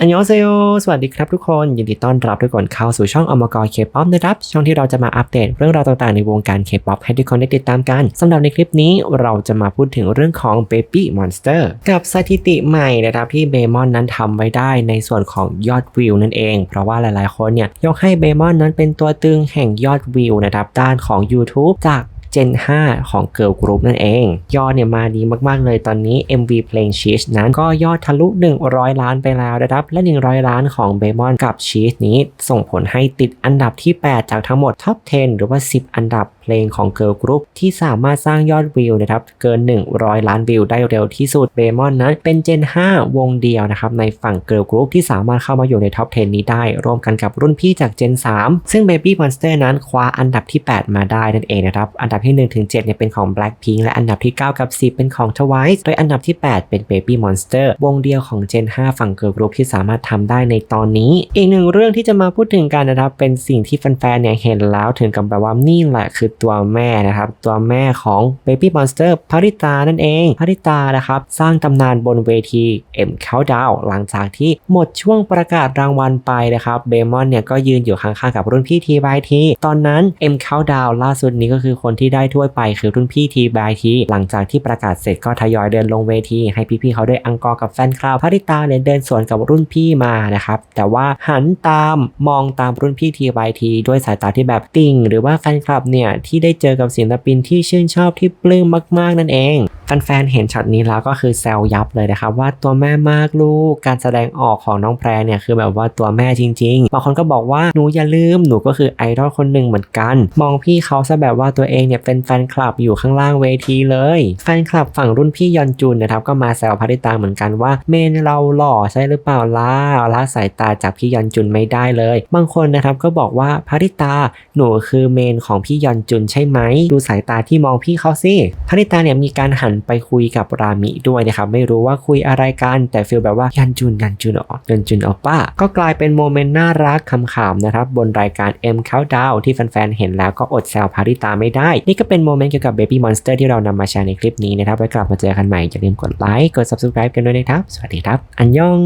อันยองเซโยสวัสดีครับทุกคน ยินดีต้อนรับทุกคนเข้าสู่ช่องอมกรเคป๊อปนะครับ ช่องที่เราจะมาอัปเดตเรื่องราวต่างๆในวงการเคป๊อปให้ทุกคนได้ติดตามกันสำหรับในคลิปนี้เราจะมาพูดถึงเรื่องของ Baby Monster กับสถิติใหม่นะครับที่เบมอนนั้นทำไว้ได้ในส่วนของยอดวิวนั่นเอง เพราะว่าหลายๆคนเนี่ยยกให้เบมอนนั้นเป็นตัวตึงแห่งยอดวิวนะครับด้านของ YouTube จาก Gen 5 ของ Girl Group นั่นเอง ยอดเนี่ยมาดีมากๆเลยตอนนี้ MV เพลง Cheese นั้นก็ยอดทะลุ 100 ล้านไปแล้วนะครับ และ 100 ล้านของ b บ m o n กับ Cheese นี้ส่งผลให้ติดอันดับที่ 8 จากทั้งหมด Top 10 หรือว่า 10 อันดับ เพลงของ Girl Group ที่สามารถสร้างยอดวิวนะครับเกิน 100 ล้านวิวได้เร็วที่สุด b บ m o n นั้นเป็น Gen 5วงเดียวนะครับในฝั่ง Girl Group ที่สามารถเข้ามาอยู่ใน Top 10 นี้ได้ ร่วมกันกับรุ่นพี่จาก Gen 3ซึ่ง Baby Monster นั้นคว้าอันดับที่ 8 มาได้นั่นเองนะครับอันดับที่ 1 ถึง 7เนี่ยเป็นของ Blackpink และอันดับที่ 9 กับ 10 เป็นของ Twice โดยอันดับที่ 8 เป็น Baby Monster วงเดียวของ Gen 5ฝั่ง Girl Group ที่สามารถทำได้ในตอนนี้ อีกหนึ่งเรื่องที่จะมาพูดถึงกันนะครับเป็นสิ่งที่แฟนๆเนี่ยเห็นแล้วถึงกับแบบว่านี่แหละคือตัวแม่นะครับ ตัวแม่ของ Baby Monster ภริตานั่นเองภริตานะครับ สร้างตำนานบนเวที M Countdown หลังจากที่หมดช่วงประกาศรางวัลไปนะครับเบมอนเนี่ยก็ยืนอยู่ข้างๆกับรุ่นพี่ทีบายทีตอนนั้น M Countdown ล่าสุดนี้ก็คือคนที่ได้ถ้วยไปคือรุ่นพี่ทีบายทีหลังจากที่ประกาศเสร็จก็ทยอยเดินลงเวทีให้พี่ๆเขาได้อังกอร์กับแฟนคลับภริตาเนี่ยเดินสวนกับรุ่นพี่มานะครับแต่ว่าหันตามมองตามรุ่นพี่ทีบายทีด้วยสายตาที่แบบติ่ง หรือว่าแฟนคลับเนี่ยที่ได้เจอกับศิลปินที่ชื่นชอบที่ปลื้มมาก ๆ นั่นเอง แฟนๆเห็นช็อตนี้แล้วก็คือแซวยับเลยนะครับว่าตัวแม่มากลูก การแสดงออกของน้องแพรเนี่ยคือแบบว่าตัวแม่จริงๆบางคนก็บอกว่าหนูอย่าลืมหนูก็คือไอดอลคนหนึ่งเหมือนกัน มองพี่เขาซะแบบว่าตัวเองเนี่ยเป็นแฟนคลับอยู่ข้างล่างเวทีเลยแฟนคลับฝั่งรุ่นพี่ยอนจุนนะครับก็มาแซวพาริตาเหมือนกันว่าเมนเราหล่อใช่หรือเปล่าล่ะละสายตาจากพี่ยอนจุนไม่ได้เลย บางคนนะครับก็บอกว่าพาริตาหนูคือเมนของพี่ยอนจุนใช่ไหมดูสายตาที่มองพี่เขาสิพาริตาเนี่ยมีการหันไปคุยกับรามิด้วยนะครับไม่รู้ว่าคุยอะไรกันแต่ฟีลแบบว่ายันจุนยันจุนอ๋อยันจุนอ๋อป้า ก็กลายเป็นโมเมนต์น่ารักขำๆนะครับบนรายการ M Countdown ที่แฟนๆเห็นแล้วก็อดแซวพาริตาไม่ได้ นี่ก็เป็นโมเมนต์เกี่ยวกับ Baby Monster ที่เรานำมาแชร์ในคลิปนี้นะครับไว้กลับมาเจอกันใหม่อย่าลืมกดไลค์กด subscribe กันด้วยนะครับ สวัสดีครับ อันยอง